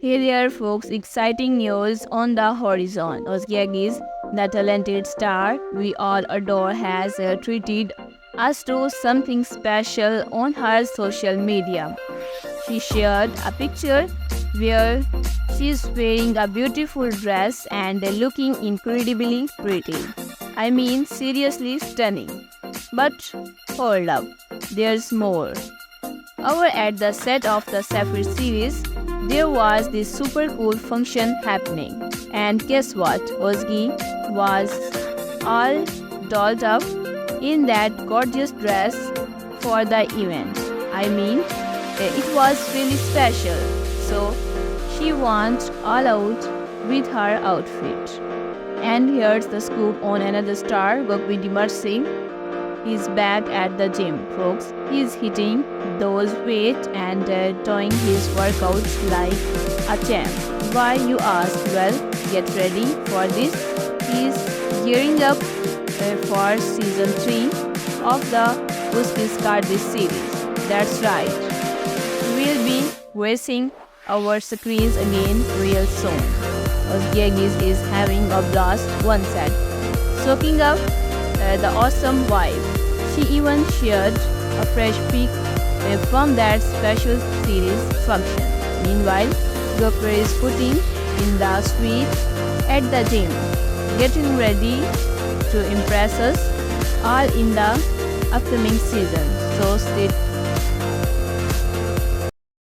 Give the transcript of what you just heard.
Hey there, folks. Exciting news on the horizon. Ozgia Giz, the talented star we all adore, has uh, treated us to something special on her social media. She shared a picture where she's wearing a beautiful dress and looking incredibly pretty. I mean, seriously stunning. But hold up, there's more. Over at the set of the Sapphire series, there was this super cool function happening. And guess what? Ozgi was all dolled up in that gorgeous dress for the event. I mean, eh, it was really special. So she went all out with her outfit. And here's the scoop on another star, Dimar Singh. He's back at the gym, folks. He's hitting those weights and uh, doing his workouts like a champ. Why you ask? Well, get ready for this. He's gearing up uh, for season 3 of the Uski's This series. That's right. We'll be racing our screens again real soon. Osgiagis is having a blast once at soaking up uh, the awesome vibe. She even shared a fresh pic uh, from that special series function. Meanwhile, Gopher is putting in the suite at the gym, getting ready to impress us all in the upcoming season. So stay